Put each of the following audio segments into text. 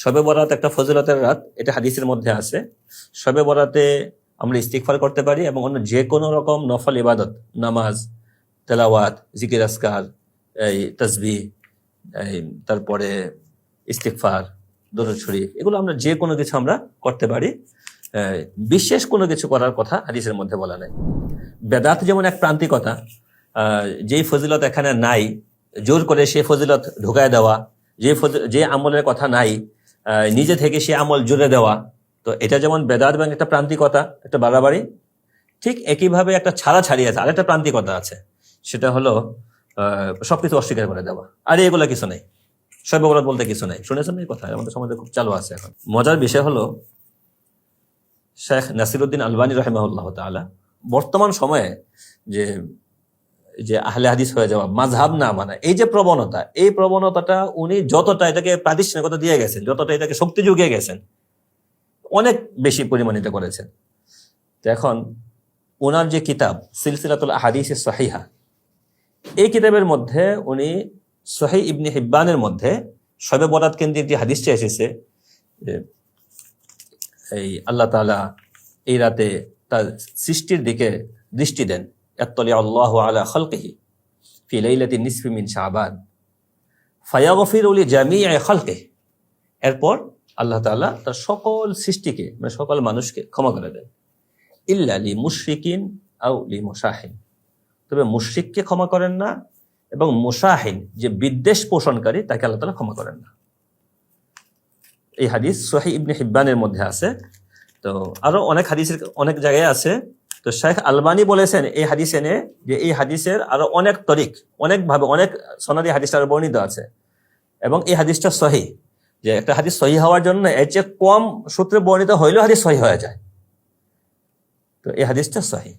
শবে বরাত একটা ফজিলতের রাত, এটা হাদিসের মধ্যে আছে। শবে বরাতে আমরা ইস্তিকফার করতে পারি এবং অন্য যে কোনো রকম নফল ইবাদত, নামাজ, তেলাওয়াত, জিকির আসকার এই তসবি তারপরে ইস্তিকফার দরুদ শরীফ, এগুলো আমরা যে কোনো কিছু আমরা করতে পারি। বিশেষ কোনো কিছু করার কথা হাদিসের মধ্যে বলা নাই। বেদাত যেমন এক প্রান্তিকতা যেই ফজিলত এখানে নাই, জোর করে সে ফজিলত ঢুকায় দেওয়া, যে যে আমলের কথা নাই নিজে থেকে সে আমল জুড়ে দেওয়া। তো এটা যেমন বেদাত এবং একটা প্রান্তিকতা, একটা বাড়াবাড়ি, ঠিক একইভাবে একটা ছাড়া ছাড়িয়ে আছে, আরেকটা প্রান্তিকতা আছে। সেটা হলো সবকিছু অস্বীকার করে দেওয়া। আরে এগুলো কিছু নেই। সব অপরাধ বলতে কিছু নেই। শুনেছেন এই কথা? আমাদের সমাজে খুব চালু আছে এখন। মজার বিষয় হলো, শেখ নাসিরুদ্দিন আলবানী রহমাউল্লাহ তাআলা বর্তমান সময়ে যে যে আহলে হাদিস হয়ে যাওয়া মাঝহাব না মানা, এই যে প্রবণতা, এই প্রবণতাটা উনি যতটা এটাকে প্রাতিষ্ঠানিকতা দিয়ে গেছেন, যতটা এটাকে শক্তি যুগিয়ে গেছেন, অনেক বেশি পরিমাণিত করেছেন। তো এখন ওনার যে কিতাব, সিলসিলাতুল হাদিস সাহিহা, এই কিতাবের মধ্যে উনি সহি ইবনি হিব্বানের মধ্যে সবে বরাত কেন্দ্রিক যে হাদিসটা এসেছে এই আল্লাহ তাআলা এই রাতে তার সৃষ্টির দিকে দৃষ্টি দেন। আল্লাহ ফায়াগফির উলি এরপর আল্লাহ তাআলা তার সকল সৃষ্টিকে মানে সকল মানুষকে ক্ষমা করে দেন। ইল্লা লি মুশরিকিন আউ লি তবে মুশরিককে ক্ষমা করেন না এবং মুসাহিন যে বিদ্বেষ পোষণকারী, তাকে আল্লাহ তাআলা ক্ষমা করেন না। এই হাদিস সোহাই ইবনে হিব্বানের মধ্যে আছে। তো আরও অনেক হাদিসের অনেক জায়গায় আছে। তো শেখ আলবানি বলেছেন এই হাদিস এনে যে এই হাদিসের আরও অনেক তরিক অনেক ভাবে অনেক সনাদি হাদিস আরও বর্ণিত আছে। এবং এই হাদিসটা সহি, যে একটা হাদিস সহি হওয়ার জন্য এর চেয়ে কম সূত্রে বর্ণিত হইলেও হাদিস সহি হয়ে যায়। তো এই হাদিসটা সহি।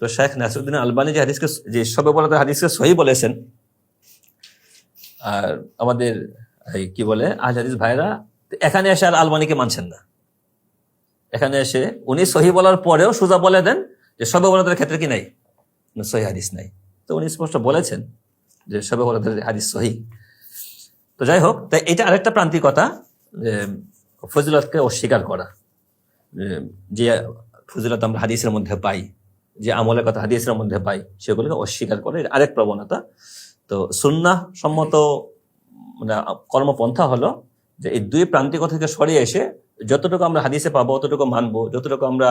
তো শেখ নাসিরুদ্দিন আলবানি যে হাদিসকে যে সবে বলাতে হাদিসকে সহি বলেছেন, আর আমাদের কি বলে আহ হাদিস ভাইরা এখানে এসে আর আলবানিকে মানছেন না। এখানে এসে উনি সহি বলার পরেও সুজা বলে দেন যে সবে বলাদের ক্ষেত্রে কি নাই? সহি হাদিস নাই। তো উনি স্পষ্ট বলেছেন যে সবে বলাদের হাদিস সহি। তো যাই হোক, তাই এটা আরেকটা প্রান্তিকতা যে ফজিলতকে অস্বীকার করা। যে- ফজিলত আমরা হাদিসের মধ্যে পাই, যে আমলের কথা হাদিসের মধ্যে পাই, সেগুলোকে অস্বীকার করে আরেক প্রবণতা। তো সুন্নাহ সম্মত মানে কর্মপন্থা হলো যে এই দুই প্রান্তিক থেকে সরিয়ে এসে যতটুকু আমরা হাদিসে পাবো, অতটুকু মানবো। যতটুকু আমরা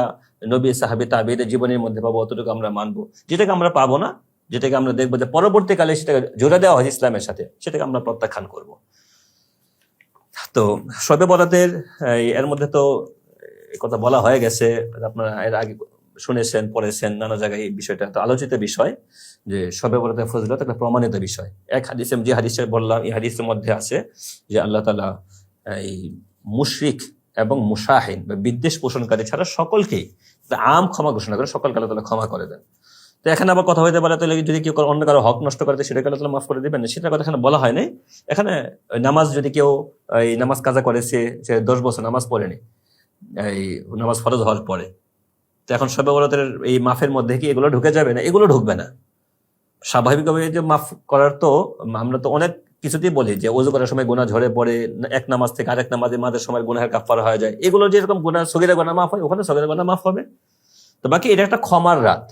নবী, সাহাবি, তাবিদের জীবনের মধ্যে পাবো, অতটুকু আমরা মানবো। যেটাকে আমরা পাবো না, যেটাকে আমরা দেখব যে পরবর্তীকালে সেটাকে জোরে দেওয়া হয় ইসলামের সাথে, সেটাকে আমরা প্রত্যাখ্যান করব। তো সবে বরাতের এর মধ্যে তো কথা বলা হয়ে গেছে, আপনারা এর আগে শুনেছেন, পড়েছেন, নানা জায়গায় এই বিষয়টা। তো আলোচিত বিষয় যে সবে বরাতের ফজিলত একটা প্রমাণিত বিষয়। এক হাদিসে, যে হাদিসে বললাম, এই হাদিসের মধ্যে আছে যে আল্লাহ তালা এই মুশরিক এবং মুসাহিন বা বিদ্বেষ পোষণকারী ছাড়া সকলকেই আম ক্ষমা ঘোষণা করে সকলকে আল্লাহ ক্ষমা করে দেন। তো এখানে আবার কথা হইতে পারে, তাহলে যদি কেউ অন্য কারও হক নষ্ট করে সেটাকে আল্লাহ তালা মাফ করে দিবেন। না সেটার কথা এখানে বলা হয় এখানে নামাজ যদি কেউ, এই নামাজ কাজা করে সে দশ বছর নামাজ পড়েনি, এই নামাজ ফরজ হওয়ার পরে। তো এখন সবে বরাতের এই মাফের মধ্যে কি এগুলো ঢুকে যাবে না? এগুলো ঢুকবে না। স্বাভাবিকভাবে যে মাফ করার তো, আমরা তো অনেক কিছুতেই বলি যে ওজু করার সময় গুণা ঝরে পড়ে, এক নামাজ থেকে আরেক নামাজে মাঝের সময় গুনাহের কাফারা হয়ে যায়। এগুলো যেরকম গুণা সগিরা গুণা মাফ হয়, ওখানে সগিরা গুণা মাফ হবে। তো বাকি এটা একটা ক্ষমার রাত।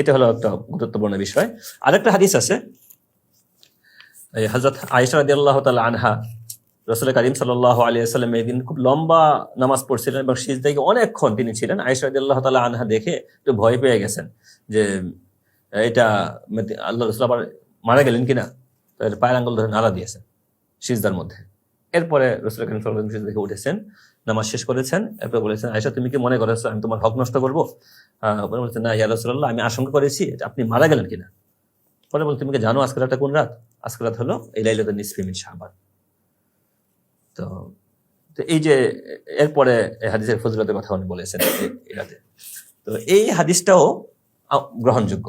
এটা হলো একটা গুরুত্বপূর্ণ বিষয়। আরেকটা হাদিস আছে হজরত আয়েশা রাদিয়াল্লাহু তাআলা আনহা, রসুল করিম খুব লম্বা নামাজ পড়ছিলেন এবং শীত থেকে অনেকক্ষণ তিনি ছিলেন। আয়েশা রাদিয়াল্লাহু তাআলা আনহা দেখে একটু ভয় পেয়ে গেছেন যে, এটা আল্লাহ রসুল আবার মারা গেলেন কিনা? পায়ের আঙ্গুল ধরে নাড়া দিয়েছেন, সিজদার মধ্যে। এরপরে রসুল করিম উঠেছেন, নামাজ শেষ করেছেন, এরপর বলেছেন, আয়েশা, তুমি কি মনে করেছ আমি তোমার হক নষ্ট করব? বলছেন, না, ইয়া রসুল্লাহ আমি আশঙ্কা করেছি আপনি মারা গেলেন কিনা? পরে বলতে তুমি কি জানো আজকের রাতটা কোন রাত? আজকের রাত হলো এই লাইলাতুন নিসফি মিন শাবান। তো তো এই যে এরপরে হাদিসের ফজিলতের কথা উনি বলেছেন এই রাতে। তো এই হাদিসটাও গ্রহণযোগ্য।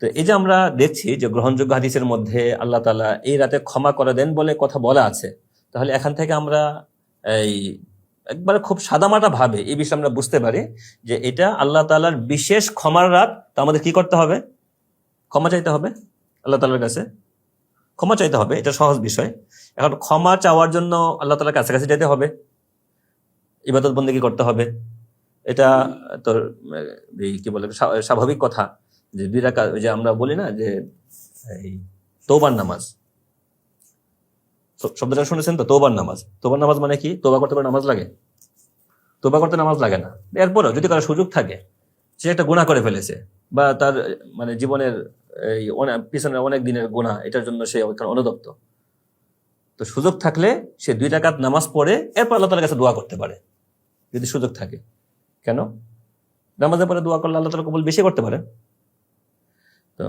তো এই যে আমরা দেখছি যে গ্রহণযোগ্য হাদিসের মধ্যে আল্লাহ তালা এই রাতে ক্ষমা করে দেন বলে কথা বলা আছে, তাহলে এখান থেকে আমরা এই একবারে খুব সাদামাটা ভাবে এই বিষয়ে আমরা বুঝতে পারি যে এটা আল্লাহ তালার বিশেষ ক্ষমার রাত, তো আমাদের কি করতে হবে? ক্ষমা চাইতে হবে আল্লাহ তালার কাছে? ক্ষমা চাইতে হবে, এটা সহজ বিষয়। এখন ক্ষমা চাওয়ার জন্য আল্লাহ তালার কাছাকাছি যেতে হবে। ইবাদত বন্দিগি করতে হবে? এটা তোর কি বলে স্বাভাবিক কথা। যে ওই যে আমরা বলি না যে এই তৌবার নামাজ। শব্দটা শুনেছেন তো? তৌবার নামাজ। তৌবার নামাজ মানে কি? তোবা করতে নামাজ লাগে? তোবা করতে নামাজ লাগে না। এরপরেও যদি কারও সুযোগ থাকে, সে একটা গুণা করে ফেলেছে বা তার মানে জীবনের এই পিছনে অনেক দিনের গুণা এটার জন্য সে অনুদপ্ত তো সুযোগ থাকলে সে দুই রাকাত নামাজ পড়ে, এরপর আল্লাহ তালার কাছে দোয়া করতে পারে। যদি সুযোগ থাকে। কেন? নামাজের পরে দোয়া করলে আল্লাহ তালা কবুল বেশি করতে পারে তো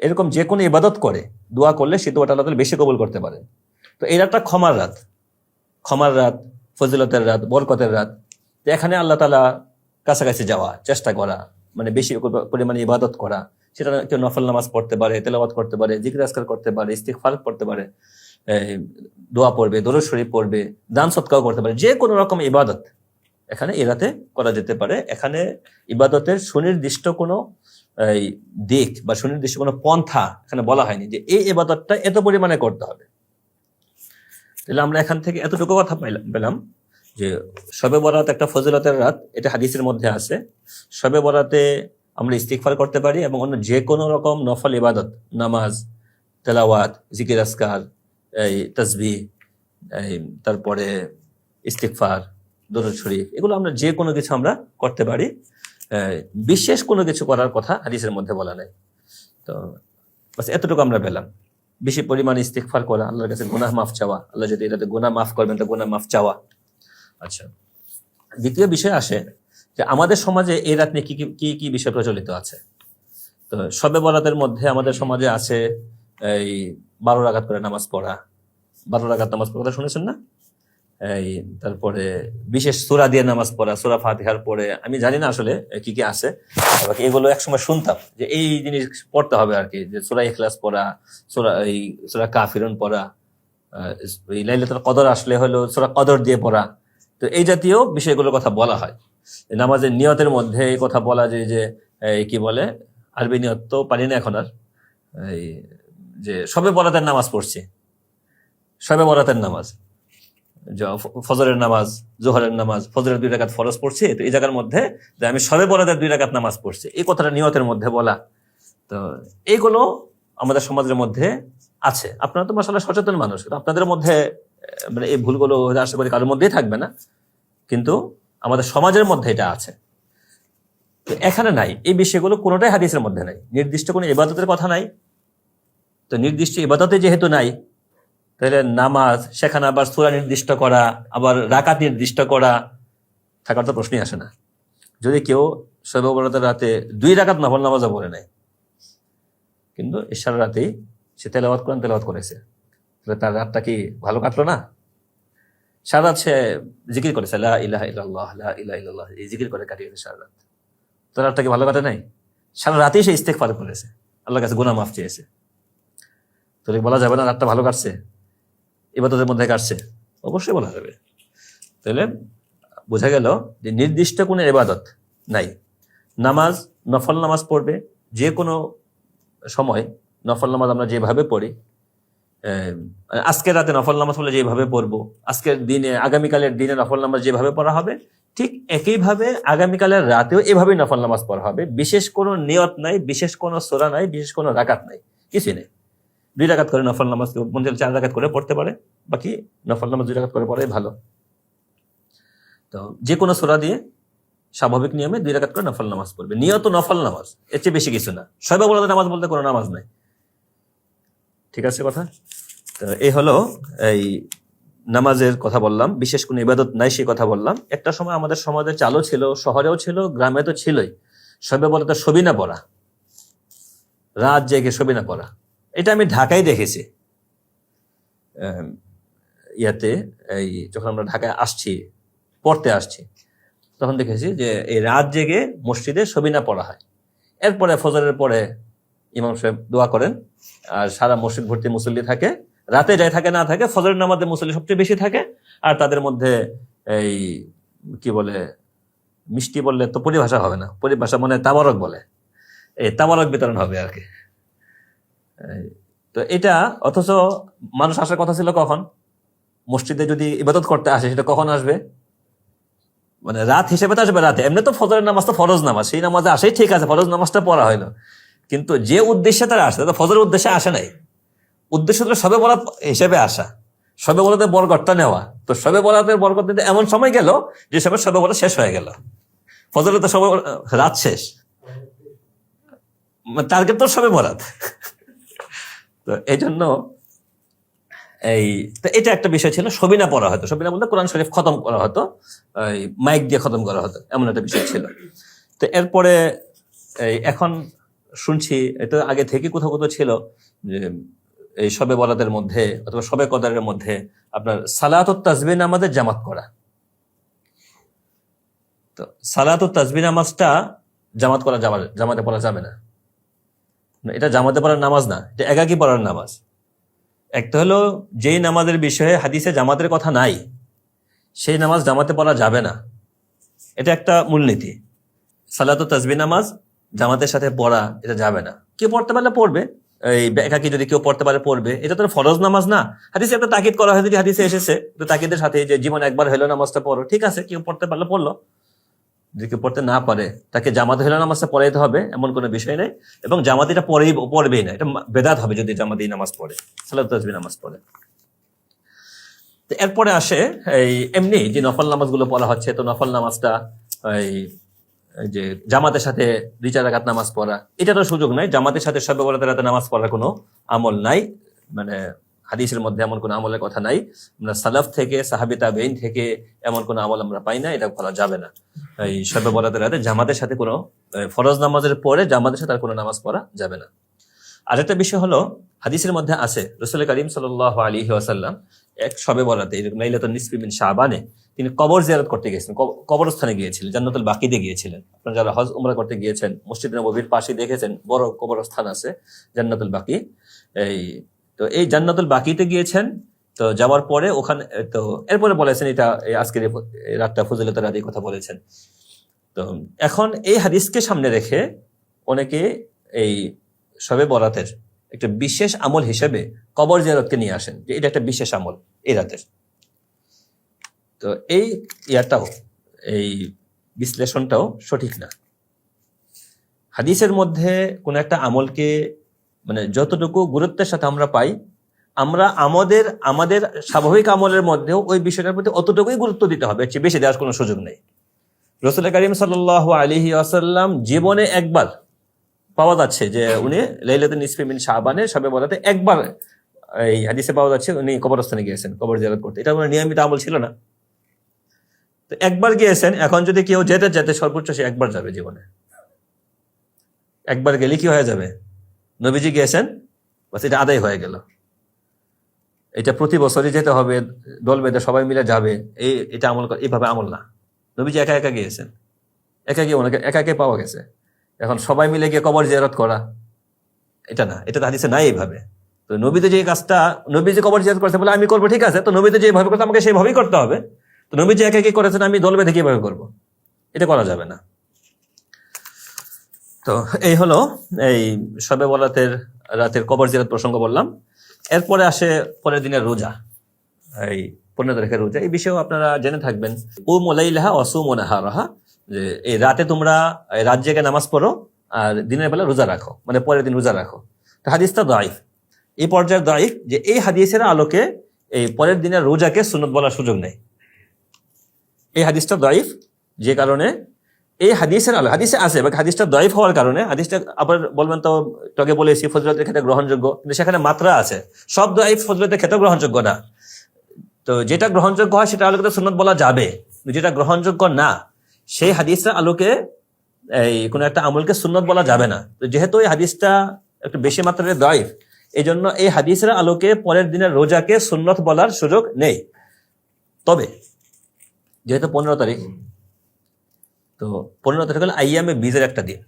এরকম যে কোনো ইবাদত করে, দোয়া করলে সে দোয়াটা আল্লাহ বেশি কবুল করতে পারে। তো এই রাতটা ক্ষমার রাত ক্ষমার রাত, ফজিলতের রাত, বরকতের রাত। তো এখানে আল্লাহ তালা কাছাকাছি যাওয়া, চেষ্টা করা মানে বেশি পরিমাণে ইবাদত করা, সেটা কেউ নফল নামাজ পড়তে পারে, তেলাওয়াত করতে পারে আজকার করতে পারে, ইস্তিগফার করতে পারে দোয়া পড়বে, দরুদ শরীফ পড়বে, দান সৎকাও করতে পারে, যে কোনো রকম ইবাদত এখানে এ রাতে করা যেতে পারে। এখানে ইবাদতের সুনির্দিষ্ট কোনো এই দিক বা সুনির্দিষ্ট কোনো পন্থা এখানে বলা হয়নি যে এই এবাদতটা এত পরিমাণে করতে হবে। তাহলে আমরা এখান থেকে এতটুকু কথা পাইলাম পেলাম যে শবে বরাত একটা ফজিলতের রাত, এটা হাদিসের মধ্যে আছে। শবে বরাতে আমরা ইস্তিগফার করতে পারি এবং অন্য যে কোনো রকম নফল ইবাদত, নামাজ, তেলাওয়াত, জিকির আসকার এই তসবি এই তারপরে ইস্তিগফার, দরুদ শরীফ, এগুলো আমরা যে কোনো কিছু আমরা করতে পারি। বিশেষ কোনো কিছু করার কথা হাদিসের মধ্যে বলা নাই। তো বাস এতটুকু আমরা পেলাম। বেশি পরিমাণে ইস্তিগফার করা, আল্লাহর কাছে গুনাহ মাফ চাওয়া, আল্লাহ যদি এটাতে গুনাহ মাফ করবেন তো গুনাহ মাফ চাওয়া। আচ্ছা দ্বিতীয় বিষয় আসে যে আমাদের সমাজে এই রাত নিয়ে কি, কি- কি বিষয় প্রচলিত আছে? তো সবে বরাতের মধ্যে আমাদের সমাজে আছে এই বারো রাগাত করে নামাজ পড়া। বারো রাগাত নামাজ পড়া শুনেছেন না? এই তারপরে বিশেষ সুরা দিয়ে নামাজ পড়া, সুরা ফাতিহার পরে, আমি জানি না আসলে কি কি আছে এগুলো একসময় শুনতাম যে এই জিনিস পড়তে হবে আর কি, যে সুরা ইখলাস পড়া, সুরা এই সুরা কাফিরন পড়া এই লাইলাতুল কদর আসলে হলো সুরা কদর দিয়ে পড়া, তো এই জাতীয় বিষয়গুলোর কথা বলা হয়। নামাজের নিয়তের মধ্যে এই কথা বলা যায় যে কি বলে, আরবি নিয়ত তো পারি না এখন আর, এই যে সবে বরাতের নামাজ পড়ছি, সবে বরাতের নামাজ। ফজরের নামাজ, জোহরের নামাজ, ফজরের দুই রাকাত ফরজ পড়ছে, তো এই জায়গার মধ্যে যে আমি সবে বরাতের দুই রাকাত নামাজ পড়ছি, এই কথাটা নিয়তের মধ্যে বলা। তো এইগুলো আমাদের সমাজের মধ্যে আছে। আপনারা তো মাসাল্লাহ সচেতন মানুষ আপনাদের মধ্যে মানে এই ভুলগুলো আশা করি কারোর মধ্যেই থাকবে না, কিন্তু আমাদের সমাজের মধ্যে এটা আছে। তো এখানে নাই, এই বিষয়গুলো কোনোটাই হাদিসের মধ্যে নাই। নির্দিষ্ট কোনো ইবাদতের কথা নাই। তো নির্দিষ্ট ইবাদতে যেহেতু নাই তাহলে নামাজ সেখানে আবার সুরা নির্দিষ্ট করা, আবার রাকাত নির্দিষ্ট করা থাকার তো প্রশ্নই আসে না। যদি কেউ সর্ববরতের রাতে দুই রাকাত নফল নামাজও পড়ে নেয়, কিন্তু ঈশ্বর রাতেই সে তেলাওয়াত কোরআন তেলাওয়াত করেছে, তাহলে তার রাতটা কি ভালো কাটলো না? সারা সে জিকির করেছে, লা ইলাহা ইল্লাল্লাহ, লা ইলাহা ইল্লাল্লাহ এই জিকির করে কাটিয়েছে সারা রাত। তার রাতটা কি ভালো কাটে নাই? সারা রাতেই সে ইস্তেক করেছে, আল্লাহর কাছে গুনাহ মাফ চেয়েছে। তো বলা যাবে না রাতটা ভালো কাটছে? ইবাদতের মধ্যে কাটছে? অবশ্যই বলা যাবে। তাহলে বোঝা গেল যে নির্দিষ্ট কোনো ইবাদত নাই। নামাজ, নফল নামাজ পড়বে। যে কোনো সময় নফল নামাজ আমরা যেভাবে পড়ি আজকের রাতে নফল নামাজ পড়লে যেভাবে পড়ব, আজকের দিনে, আগামীকালের দিনে নফল নামাজ যেভাবে পড়া হবে, ঠিক একইভাবে আগামীকালের রাতেও এভাবেই নফল নামাজ পড়া হবে। বিশেষ কোনো নিয়ত নাই, বিশেষ কোনো সোরা নাই, বিশেষ কোনো রাকাত নাই। কিছুই নেই। দুই রাকাত করে নফল নামাজ মন চাইলে চার রাকাত করে পড়তে পারে, বাকি নফল নামাজ দুই রাকাত করে পড়াই ভালো। তো যে কোনো সোরা দিয়ে স্বাভাবিক নিয়মে দুই রাকাত করে নফল নামাজ পড়বে। নিয়ত নফল নামাজ, এর চেয়ে বেশি কিছু না। সবাই বলতে নামাজ বলতে কোনো নামাজ নাই। ঠিক আছে কথা? তো এই হলো এই নামাজের কথা বললাম, বিশেষ কোনো ইবাদত নাই সে কথা বললাম। একটা সময় আমাদের সমাজে চালও ছিল, শহরেও ছিল, গ্রামে তো ছিলই। সবে বলে তো সবিনা পড়া। রাত জেগে সবিনা পড়া। এটা আমি ঢাকায় দেখেছি। ইয়াতে এই যখন আমরা ঢাকায় আসছি, পড়তে আসছি, তখন দেখেছি যে এই রাত জেগে মসজিদে সবিনা পড়া হয়। এরপরে ফজরের পরে ইমাম সাহেব দোয়া করেন, আর সারা মসজিদ ভর্তি মুসল্লি থাকে। রাতে যাই থাকে না থাকে, ফজরের নামাজে মুসল্লি সবচেয়ে বেশি থাকে। আর তাদের মধ্যে এই কি বলে, মিষ্টি বললে তো পরিভাষা হবে না, পরিভাষা মানে তাবারক বলে। এই তাবারক বিতরণ হবে আর কি। তো এটা অথচ মানুষ আসার কথা ছিল কখন? মসজিদে যদি ইবাদত করতে আসে, সেটা কখন আসবে? মানে রাত হিসেবে তো আসবে রাতে। এমনি তো ফজরের নামাজ তো ফরজ নামাজ। সেই নামাজে আসেই ঠিক আছে, ফরজ নামাজটা পড়া হইল। কিন্তু যে উদ্দেশ্যে তারা আসে তারা ফজরের উদ্দেশ্যে আসে নাই। উদ্দেশ্য তো সবে বরাত হিসেবে আসা। সবে বরাতের বরগটটা নেওয়া। তো সবে বরাতের বরগট নিতে এমন সময় গেল যে সময় সবে বরাত শেষ হয়ে গেল। ফজরে তো সবে রাত শেষ। টার্গেট তো সবে বরাত। তো এই জন্য এই এটা একটা বিষয় ছিল সবিনা পড়া হতো। সবিনা বলতে কোরআন শরীফ খতম করা হতো, এই মাইক দিয়ে খতম করা হতো, এমন একটা বিষয় ছিল। তো এরপরে এই এখন শুনছি, এটা আগে থেকে কোথাও কোথাও ছিল যে এই সবে বলাদের মধ্যে অথবা সবে কদারের মধ্যে আপনার সালাত ও তাজবি নামাজের জামাত করা তো সালাত ও তাজবি নামাজটা জামাত করা যাবে, জামাতে পড়া যাবে না। এটা জামাতে পড়ার নামাজ না, এটা একাকি পড়ার নামাজ। একটা হলো, যেই নামাজের বিষয়ে হাদিসে জামাতের কথা নাই, সেই নামাজ জামাতে পড়া যাবে না। এটা একটা মূলনীতি। সালাত তাজবি নামাজ জামাতের সাথে পড়া, এটা যাবে না। কেউ পড়তে পারলে পড়বে, এই একাকি যদি কেউ পড়তে পারে, পড়বে। এটা তো ফরজ নামাজ না। হাদিসে একটা তাকিদ করা হয়েছে হাদিসে এসেছে, তো তাকিদের সাথে যে জীবন একবার হলো নামাজটা পড়ো, ঠিক আছে, কেউ পড়তে পারলে পড়ল। যদি কেউ পড়তে না পারে, তাকে জামাত হলো নামাজটা পড়াইতে হবে, এমন কোনো বিষয় নেই। এবং জামাত এটা পড়েই, পড়বেই না, এটা বেদাত হবে যদি জামাত নামাজ পড়ে তাজবি নামাজ পড়ে। এরপরে আসে এই এমনি যে নফল নামাজগুলো পড়া হচ্ছে, তো নফল নামাজটা এই যে জামাতের সাথে দুই রাকাত নামাজ পড়া এটা তো সুযোগ নাই। জামাতের সাথে সবে বরাতের রাতে নামাজ পড়ার কোনো আমল নাই মানে হাদিসের মধ্যে এমন কোনো আমলের কথা নাই। আমরা সালাফ থেকে, সাহাবি তাবেইন থেকে এমন কোনো আমল আমরা পাই না, এটা করা যাবে না। এই সবে বরাতের রাতে জামাতের সাথে কোনো ফরজ নামাজের পরে জামাতের সাথে আর কোনো নামাজ পড়া যাবে না। আরেকটা বিষয় হলো, হাদিসের মধ্যে আছে রসুল করিম সাল আলী ওয়াসাল্লাম এক সবে বরাতে লাইলাতুল নিসফি মিন শাবানে, তিনি কবর জিয়ারত করতে গিয়েছিলেন কবরস্থানে গিয়েছিলেন, জান্নাতুল বাকিতে গিয়েছিলেন। আপনারা যারা হজ উমরা করতে গিয়েছেন, মসজিদ নবীর পাশে দেখেছেন, বড় কবরস্থান আছে, জান্নাতুল বাকি। এই তো এই জান্নাতুল বাকিতে গিয়েছেন, তো যাওয়ার পরে ওখানে, তো এরপরে বলেছেন এটা আজকের রাতটা ফজিলতের এই কথা বলেছেন। তো এখন এই হাদিসকে সামনে রেখে অনেকে এই সবে বরাতের একটা বিশেষ আমল হিসেবে কবর জিয়ারতকে নিয়ে আসেন, যে এটা একটা বিশেষ আমল এই রাতের। তো এই ইয়াটাও, এই বিশ্লেষণটাও সঠিক না। হাদিসের মধ্যে কোন একটা আমলকে মানে যতটুকু গুরুত্বের সাথে আমরা পাই, আমরা আমাদের আমাদের স্বাভাবিক আমলের মধ্যেও ওই বিষয়টার প্রতি অতটুকুই গুরুত্ব দিতে হবে। চেয়ে বেশি দেওয়ার কোনো সুযোগ নেই। রসুল করিম সাল আলহি আসাল্লাম জীবনে একবার পাওয়া যাচ্ছে যে উনি লাইলাতুল নিসফি মিন শাবানে সবে বলাতে একবার এই হাদিসে পাওয়া যাচ্ছে, উনি কবরস্থানে গিয়েছেন, কবর জিয়ারত করতে। এটা কোনো নিয়মিত আমল ছিল না। তো একবার গিয়েছেন, এখন যদি কেউ যেতে যেতে সর্বোচ্চ সে একবার যাবে জীবনে। একবার গেলে কি হয়ে যাবে? নবীজি গিয়েছেন, বাস এটা আদায় হয়ে গেল। এটা প্রতি বছরই যেতে হবে, দল বেঁধে সবাই মিলে যাবে, এই, এটা আমল এইভাবে আমল না। নবীজি একা একা গিয়েছেন। একা গিয়ে ওনাকে একা একে পাওয়া গেছে। এখন সবাই মিলে গিয়ে কবর জিয়ারত করা, এটা না, এটা তো হাদিসে নাই এইভাবে। তো নবীতে যে কাজটা, নবী যে কবর জিয়ারত করেছে বলে, আমি করব, ঠিক আছে। তো নবীতে যেভাবে করতে আমাকে সেইভাবেই করতে হবে। তো নবী যে একা একে করেছেন, আমি দল বেঁধে কীভাবে করব? এটা করা যাবে না। তো এই হলো এই সবে বরাতের রাতের কবর জিয়ারত প্রসঙ্গ বললাম। এরপরে আসে পরের দিনের রোজা, এই পনেরো তারিখের রোজা। এই বিষয়েও আপনারা জেনে থাকবেন। ও মোলাইলাহা অসু রাহা যে এই রাতে তোমরা রাত জেগে নামাজ পড়ো আর দিনের বেলা রোজা রাখো মানে পরের দিন রোজা রাখো। তো হাদিসটা দাইফ এই পর্যায়ের দাইফ যে এই হাদিসের আলোকে এই পরের দিনের রোজাকে সুনত বলার সুযোগ নেই। এই হাদিসটা দাইফ যে কারণে এই হাদিসের আলো হাদিসে আছে, বাট হাদিসটা দয়েফ হওয়ার কারণে, হাদিসটা আবার বলবেন তো তোকে বলেছি ফজলতের ক্ষেত্রে গ্রহণযোগ্য, কিন্তু সেখানে মাত্রা আছে। সব দয়েফ ফজলতের ক্ষেত্রে গ্রহণযোগ্য না। তো যেটা গ্রহণযোগ্য হয়, সেটা আলোকে সুন্নত বলা যাবে। যেটা গ্রহণযোগ্য না, সেই হাদিসের আলোকে, এই কোনো একটা আমলকে সুন্নত বলা যাবে না। তো যেহেতু এই হাদিসটা একটু বেশি মাত্রায় দয়েফ এই জন্য এই হাদিসের আলোকে পরের দিনের রোজাকে সুন্নত বলার সুযোগ নেই। তবে, যেহেতু পনেরো তারিখ তো পনেরো তারিখ হলো আইয়ামে বীজের একটা দিন।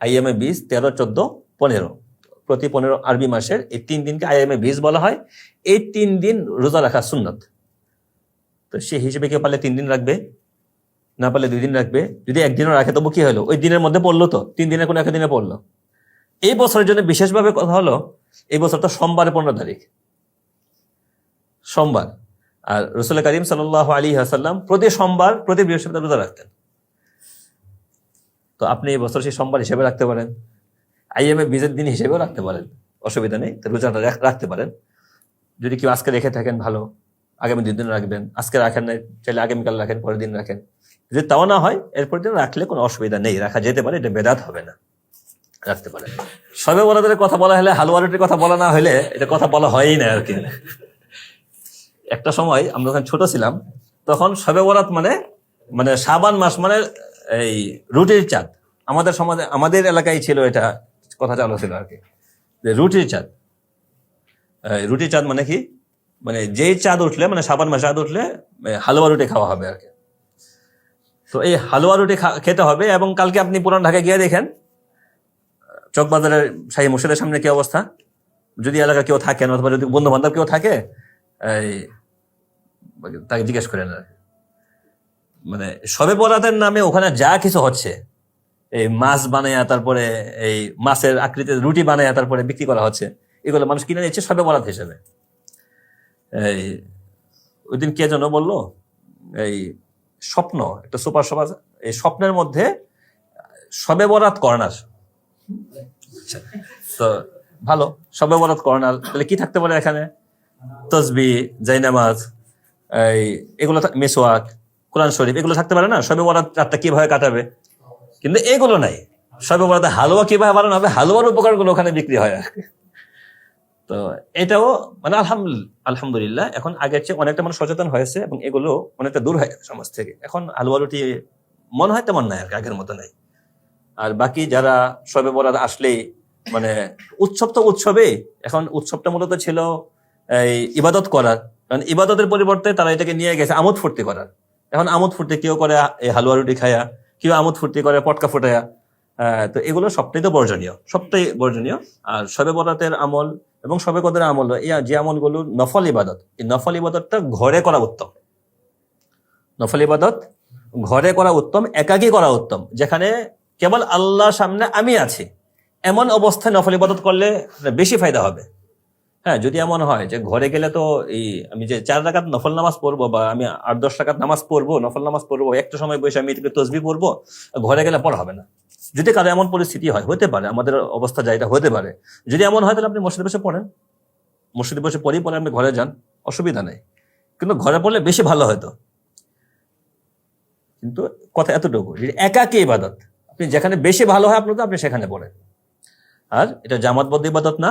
আইয়ামে বীজ তেরো, চোদ্দ, পনেরো। প্রতি পনেরো আরবি মাসের এই তিন দিনকে আইয়ামে বীজ বলা হয়। এই তিন দিন রোজা রাখা সুন্নত। তো সে হিসেবে কেউ পারলে তিন দিন রাখবে, না পারলে দুই দিন রাখবে। যদি একদিনও রাখে, তবু কি হলো? ওই দিনের মধ্যে পড়ল তো, তিন দিনের কোনো একদিনে পড়ল। এই বছরের জন্য বিশেষভাবে কথা হলো, এই বছর তো সোমবারে পনেরো তারিখ। সোমবার। আর রসুল করিম সাল আলী আসাল্লাম প্রতি সোমবার, প্রতি বৃহস্পতিবার রোজা রাখতেন। তো আপনি এই বছর সেই সোমবার হিসেবে রাখতে পারেন। আইএমএ বীজের দিন হিসেবেও রাখতে পারেন। অসুবিধা নেই রোজাটা রাখতে পারেন। যদি কেউ আজকে রেখে থাকেন, ভালো। আগামী দুই দিন রাখবেন। আজকে রাখেন না চাইলে আগামীকাল রাখেন, পরের দিন রাখেন। যদি তাও না হয় এরপর দিন রাখলে কোনো অসুবিধা নেই। রাখা যেতে পারে, এটা বেদাত হবে না। রাখতে পারেন। সবে বরাদের কথা বলা হলে, হালুয়া রুটির কথা বলা না হলে, এটা কথা বলা হয়ই না আর কি। একটা সময় আমরা যখন ছোট ছিলাম, তখন সবে বরাত মানে মানে সাবান মাস মানে এই রুটির চাঁদ। আমাদের সমাজে, আমাদের এলাকায় ছিল এটা, কথা চালু ছিল আর কি। যে রুটির চাঁদ। রুটির চাঁদ মানে কি? মানে যেই চাঁদ উঠলে মানে সাবান মাসে চাঁদ উঠলে হালুয়া রুটি খাওয়া হবে আর কি। তো এই হালুয়া রুটি খেতে হবে এবং কালকে আপনি পুরান ঢাকায় গিয়ে দেখেন চকবাজারের শাহী মসজিদের সামনে কি অবস্থা? যদি এলাকায় কেউ থাকেন অথবা যদি বন্ধু বান্ধব কেউ থাকে, এই, তাকে জিজ্ঞেস করেন আর কি। মানে সবে বরাতের নামে ওখানে যা কিছু হচ্ছে এই মাছ বানায়া তারপরে এই মাছের আকৃতির রুটি বানায়া তারপরে বিক্রি করা হচ্ছে এগুলো মানুষ কিনে নিচ্ছে সবে বরাত হিসেবে। এই ওই দিন কে যেন বলল এই স্বপ্ন একটা সুপার সমাজ এই স্বপ্নের মধ্যে সবে বরাত কর্নার আচ্ছা, তো ভালো সবে বরাত কর্নার তাহলে কি থাকতে পারে এখানে? তসবি জাইনামাজ এই এগুলো মেসোয়াক কোরআন শরীফ, এগুলো থাকতে পারে না? সবে বরাত রাতটা কীভাবে কাটাবে? কিন্তু এগুলো নাই। সবে বরাতে হালুয়া কীভাবে বানানো হবে? হালুয়ার উপকরণগুলো ওখানে বিক্রি হয়। আর তো এটাও মানে আলহামদুলিল্লাহ আলহামদুলিল্লাহ, এখন আগের চেয়ে অনেকটা মানুষ সচেতন হয়েছে এবং এগুলো অনেকটা দূর হয়ে গেছে সমাজ থেকে। এখন হালুয়া রুটি মনে হয় তেমন নাই আর আগের মতো নাই। আর বাকি যারা সবে বরাত আসলেই মানে উৎসব তো উৎসবে এখন উৎসবটা মূলত ছিল এই ইবাদত করার। কারণ ইবাদতের পরিবর্তে তারা এটাকে নিয়ে গেছে আমোদ ফুর্তি করার। এখন আমোদ ফুর্তি কেউ করে হালুয়া রুটি খায়া কেউ আমোদ ফুর্তি করে পটকা ফুটায়া আহ, তো এগুলো সবটাই তো বর্জনীয় সবটাই বর্জনীয়। আর সবে বরাতের আমল এবং সবে কদের আমল এই যে আমলগুলো নফল ইবাদত এই নফল ইবাদতটা ঘরে করা উত্তম। নফল ইবাদত ঘরে করা উত্তম একাকী করা উত্তম যেখানে কেবল আল্লাহর সামনে আমি আছি। এমন অবস্থায় নফল ইবাদত করলে বেশি ফায়দা হবে। হ্যাঁ যদি এমন হয় যে ঘরে গেলে তো এই আমি যে চার রাকাত নফল নামাজ পড়ব বা আমি আট, দশ রাকাত নামাজ পড়ব, নফল নামাজ পড়ব, একটা সময় বসে আমি এদিকে তসবি পড়ব, ঘরে গেলে পড়া হবে না। যদি কারও এমন পরিস্থিতি হয়, হতে পারে, আমাদের অবস্থা যা এটা হতে পারে। যদি এমন হয়, তাহলে আপনি মসজিদে বসে পড়েন। মসজিদে বসে পড়েই পরে আপনি ঘরে যান, অসুবিধা নেই। কিন্তু ঘরে পড়লে বেশি ভালো হয়তো কিন্তু কথা এতটুকু একাকী ইবাদত। আপনি যেখানে বেশি ভালো হয় আপনার তো আপনি সেখানে পড়েন। আর এটা জামাতবদ্ধ ইবাদত না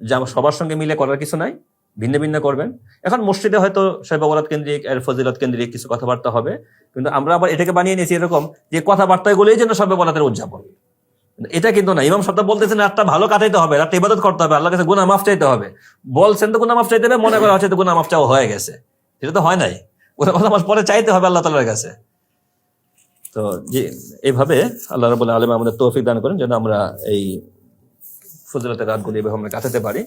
যা সবার সঙ্গে মিলে করার কিছু নাই, ভিন্ন ভিন্ন করবেন। এখন মসজিদে হয়তো শৈবাবরাত কেন্দ্রিক, এর ফজিলত কেন্দ্রিক কিছু কথাবার্তা হবে, কিন্তু আমরা আবার এটাকে বানিয়ে নিয়েছি এরকম যে কথাবার্তাগুলোই যেন সবে বরাতের উদযাপন। এটা কিন্তু না, ইমাম সপ্তাহ বলতেছেন, রাতটা ভালো কাটাইতে হবে, রাতটা ইবাদত করতে হবে আল্লাহ কাছে গুনা মাফ চাইতে হবে। বলছেন তো গুনা মাফ চাইতে হবে, মনে করা হচ্ছে তো গুনা মাফ চাওয়া হয়ে গেছে। সেটা তো হয় নাই। গুনা মাফ পরে চাইতে হবে আল্লাহ তালার কাছে। তো যে এইভাবে আল্লাহ রবুল্লাহ আলম আমাদের তৌফিক দান করেন, যেন আমরা এই ফজিলতের রাতগুলি এভাবে আমরা কাটাতে পারি।